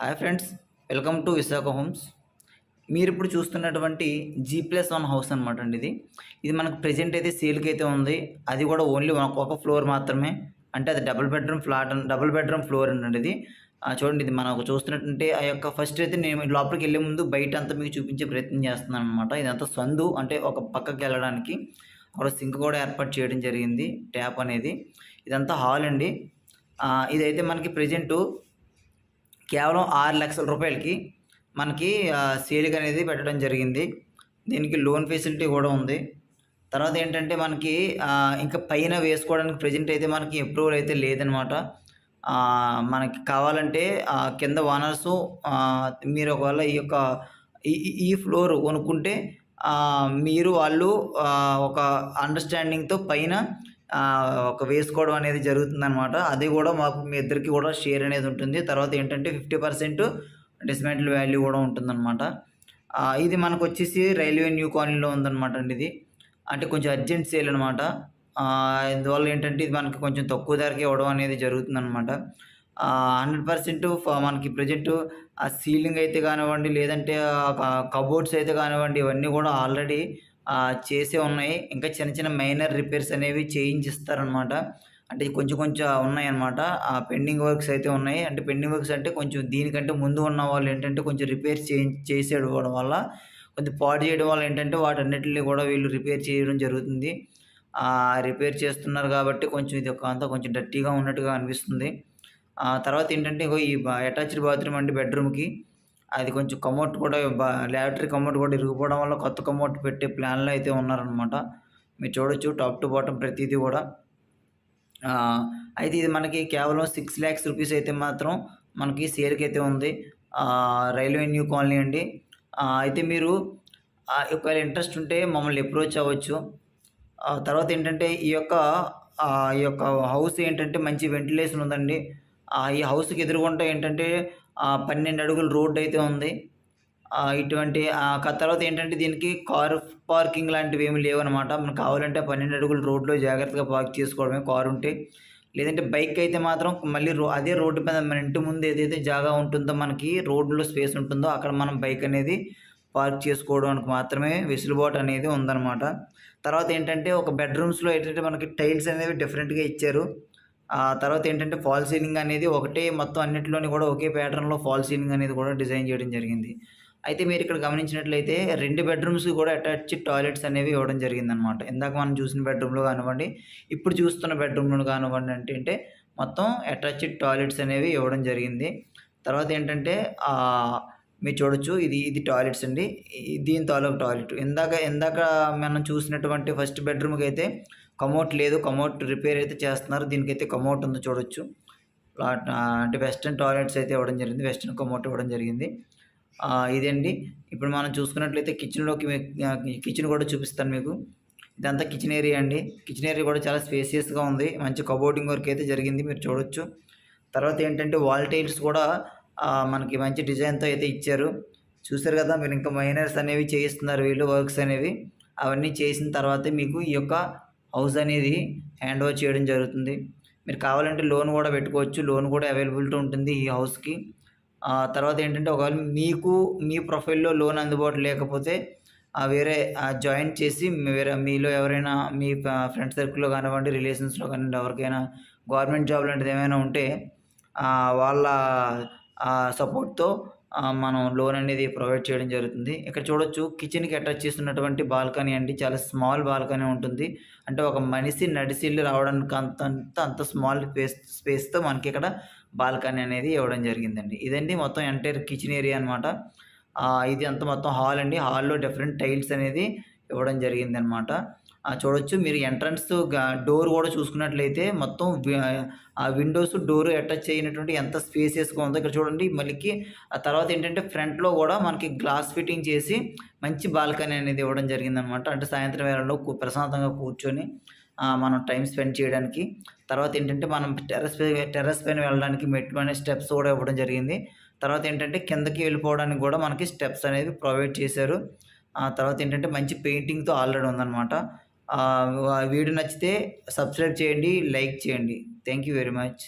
Hi friends welcome to Visakha homes. మీరు ఇప్పుడు చూస్తున్నటువంటి జీ ప్లస్ వన్ హౌస్ అనమాట అండి ఇది. ఇది మనకు ప్రజెంట్ అయితే సేల్కి అయితే ఉంది. అది కూడా ఓన్లీ ఒక ఫ్లోర్ మాత్రమే. అంటే అది double bedroom flat double bedroom floor అండి ఇది. చూడండి ఇది మనకు చూస్తున్నట్టుంటే ఆ యొక్క ఫస్ట్ అయితే నేను లోపలికి వెళ్ళే ముందు బయట అంతా మీకు చూపించే ప్రయత్నం చేస్తున్నాను అనమాట ఇదంతా సందు అంటే ఒక పక్కకి వెళ్ళడానికి. అక్కడ సింక్ కూడా ఏర్పాటు చేయడం జరిగింది ట్యాప్ అనేది. ఇదంతా హాల్ అండి. ఇదైతే మనకి ప్రజెంటు కేవలం ఆరు లక్షల రూపాయలకి మనకి ఆ, అనేది పెట్టడం జరిగింది. దీనికి లోన్ ఫెసిలిటీ కూడా ఉంది. తర్వాత ఏంటంటే మనకి ఇంకా పైన వేసుకోవడానికి ప్రజెంట్ అయితే మనకి అప్రూవల్ అయితే లేదనమాట. మనకి కావాలంటే కింద ఓనర్స్ మీరు ఒకవేళ ఈ యొక్క ఈ ఈ- ఫ్లోర్ కొనుక్కుంటే మీరు వాళ్ళు ఒక అండర్స్టాండింగ్తో పైన ఒక వేసుకోవడం అనేది జరుగుతుందనమాట అది కూడా మాకు మీ ఇద్దరికి కూడా షేర్ అనేది ఉంటుంది. తర్వాత ఏంటంటే ఫిఫ్టీ పర్సెంట్ డిస్మెంటల్ వాల్యూ కూడా ఉంటుందన్నమాట. ఇది మనకు వచ్చేసి రైల్వే న్యూ కాలనీలో ఉందన్నమాట అండి ఇది. అంటే కొంచెం అర్జెంట్ సేల్ అనమాట ఇందువల్ల ఏంటంటే ఇది మనకి కొంచెం తక్కువ ధరకే ఇవ్వడం అనేది జరుగుతుందన్నమాట. హండ్రెడ్ పర్సెంట్ మనకి ప్రజెంట్ ఆ సీలింగ్ అయితే కానివ్వండి లేదంటే కబోర్డ్స్ అయితే కానివ్వండి ఇవన్నీ కూడా ఆల్రెడీ చేసే ఉన్నాయి. ఇంకా చిన్న చిన్న మైనర్ రిపేర్స్ అనేవి చేయించిస్తారనమాట అంటే కొంచెం కొంచెం ఉన్నాయన్నమాట. ఆ పెండింగ్ వర్క్స్ అయితే ఉన్నాయి. అంటే పెండింగ్ వర్క్స్ అంటే కొంచెం దీనికంటే ముందు ఉన్న వాళ్ళు ఏంటంటే కొంచెం రిపేర్స్ చే చేసేయడం వల్ల కొంచెం పాడు చేయడం వల్ల ఏంటంటే వాటన్నిటిని కూడా వీళ్ళు రిపేర్ చేయడం జరుగుతుంది. రిపేర్ చేస్తున్నారు కాబట్టి కొంచెం ఇది ఒక అంతా కొంచెం డర్టీగా ఉన్నట్టుగా అనిపిస్తుంది. ఆ తర్వాత ఏంటంటే ఇంకో ఈ అటాచ్డ్ బాత్రూమ్ అండి బెడ్రూమ్కి అది కొంచెం కమోట్ కూడా ల్యాబరేటరీ కమోట్ కూడా ఇరిగిపోవడం వల్ల కొత్త కమోట్ పెట్టే ప్లాన్లో అయితే ఉన్నారనమాట మీరు చూడొచ్చు టాప్ టు బాటం ప్రతిదీ కూడా. అయితే ఇది మనకి కేవలం సిక్స్ ల్యాక్స్ రూపీస్ అయితే మాత్రం మనకి సేల్కి అయితే ఉంది. రైల్వే న్యూ కాలనీ అండి. అయితే మీరు ఒకవేళ ఇంట్రెస్ట్ ఉంటే మమ్మల్ని అప్రోచ్ అవ్వచ్చు. తర్వాత ఏంటంటే ఈ యొక్క ఈ యొక్క హౌస్ ఏంటంటే మంచి వెంటిలేషన్ ఉందండి. ఈ హౌస్కి ఎదురుగుంటా ఏంటంటే పన్నెండు అడుగుల రోడ్డు అయితే ఉంది ఇటువంటి తర్వాత ఏంటంటే దీనికి కారు పార్కింగ్ లాంటివి ఏమి లేవన్నమాట మనకు కావాలంటే పన్నెండు అడుగుల రోడ్లో జాగ్రత్తగా పార్క్ చేసుకోవడమే కారు ఉంటే. లేదంటే బైక్ అయితే మాత్రం మళ్ళీ రో అదే రోడ్డు మీద మన ఇంటి ముందు ఏదైతే జాగా ఉంటుందో మనకి రోడ్లో స్పేస్ ఉంటుందో అక్కడ మనం బైక్ అనేది పార్క్ చేసుకోవడానికి మాత్రమే వెసులుబాటు అనేది ఉందన్నమాట తర్వాత ఏంటంటే ఒక బెడ్రూమ్స్లో ఏంటంటే మనకి టైల్స్ అనేవి డిఫరెంట్గా ఇచ్చారు. తర్వాత ఏంటంటే ఫాల్ సీలింగ్ అనేది ఒకటే మొత్తం అన్నింటిలోని కూడా ఒకే ప్యాటర్న్లో ఫాల్ సీలింగ్ అనేది కూడా డిజైన్ చేయడం జరిగింది. అయితే మీరు ఇక్కడ గమనించినట్లయితే రెండు బెడ్రూమ్స్ కూడా అటాచ్ టాయిలెట్స్ అనేవి ఇవ్వడం జరిగిందనమాట ఇందాక మనం చూసిన బెడ్రూమ్లో కానివ్వండి ఇప్పుడు చూస్తున్న బెడ్రూమ్లో కానివ్వండి అంటే అంటే మొత్తం అటాచ్డ్ టాయిలెట్స్ అనేవి ఇవ్వడం జరిగింది. తర్వాత ఏంటంటే మీరు చూడొచ్చు. ఇది ఇది టాయిలెట్స్ అండి. దీని తాలూకు టాయిలెట్. ఇందాక ఇందాక మనం చూసినటువంటి ఫస్ట్ బెడ్రూమ్కి అయితే కమోట్ లేదు. కమోట్ రిపేర్ అయితే చేస్తున్నారు. దీనికైతే కమోట్ ఉంది చూడొచ్చు. అంటే వెస్ట్రన్ టాయిలెట్స్ అయితే ఇవ్వడం జరిగింది. వెస్ట్రన్ కమోట్ ఇవ్వడం జరిగింది. ఇదండి. ఇప్పుడు మనం చూసుకున్నట్లయితే కిచెన్లోకి కిచెన్ కూడా చూపిస్తాను మీకు. ఇదంతా కిచెన్ ఏరియా అండి. కిచెన్ ఏరియా కూడా చాలా స్పేసియస్గా ఉంది. మంచి కబోర్డింగ్ వర్క్ అయితే జరిగింది. మీరు చూడొచ్చు. తర్వాత ఏంటంటే వాల్ టైల్స్ కూడా మనకి మంచి డిజైన్తో అయితే ఇచ్చారు. చూసారు కదా మీరు ఇంకా మైనర్స్ అనేవి చేయిస్తున్నారు వీళ్ళు వర్క్స్ అనేవి. అవన్నీ చేసిన తర్వాతే మీకు ఈ యొక్క హౌస్ అనేది హ్యాండ్ ఓవర్ చేయడం జరుగుతుంది. మీరు కావాలంటే లోన్ కూడా పెట్టుకోవచ్చు. లోన్ కూడా అవైలబిలిటీ ఉంటుంది ఈ హౌస్కి తర్వాత ఏంటంటే ఒకవేళ మీకు మీ ప్రొఫైల్లో లోన్ అందుబాటు లేకపోతే వేరే జాయిన్ చేసి వేరే మీలో ఎవరైనా మీ ఫ్రెండ్ సర్కిల్లో కానివ్వండి రిలేషన్స్లో కానివ్వండి ఎవరికైనా గవర్నమెంట్ జాబ్ లాంటిది ఏమైనా ఉంటే వాళ్ళ సపోర్ట్తో మనం లోన్ అనేది ప్రొవైడ్ చేయడం జరుగుతుంది. ఇక్కడ చూడొచ్చు కిచెన్కి అటాచ్ చేస్తున్నటువంటి బాల్కనీ అండి. చాలా స్మాల్ బాల్కనీ ఉంటుంది. అంటే ఒక మనిషి నడిసిల్లు రావడానికి అంత అంత అంత స్మాల్ స్పేస్ స్పేస్తో మనకి ఇక్కడ బాల్కనీ అనేది ఇవ్వడం జరిగిందండి. ఇదండి మొత్తం ఎంటైర్ కిచెన్ ఏరియా అనమాట ఇది అంతా మొత్తం హాల్ అండి. హాల్లో డిఫరెంట్ టైల్స్ అనేది ఇవ్వడం జరిగింది అనమాట చూడొచ్చు. మీరు ఎంట్రన్స్ డోర్ కూడా చూసుకున్నట్లయితే మొత్తం ఆ విండోస్ డోర్ అటాచ్ అయినటువంటి ఎంత స్పేసెస్గా ఉందో ఇక్కడ చూడండి. మళ్ళీ ఆ తర్వాత ఏంటంటే ఫ్రంట్లో కూడా మనకి గ్లాస్ ఫిట్టింగ్ చేసి మంచి బాల్కనీ అనేది ఇవ్వడం జరిగిందనమాట అంటే సాయంత్రం వేళలో ప్రశాంతంగా కూర్చొని మనం టైం స్పెండ్ చేయడానికి. తర్వాత ఏంటంటే మనం టెర్రస్ టెర్రస్ పైన వెళ్ళడానికి మెట్లు అనే స్టెప్స్ కూడా ఇవ్వడం జరిగింది. తర్వాత ఏంటంటే కిందకి వెళ్ళిపోవడానికి కూడా మనకి స్టెప్స్ అనేవి ప్రొవైడ్ చేశారు. ఆ తర్వాత ఏంటంటే మంచి పెయింటింగ్తో ఆల్రెడీ ఉందన్నమాట. వీడియో నచ్చితే సబ్స్క్రైబ్ చేయండి లైక్ చేయండి. Thank you very much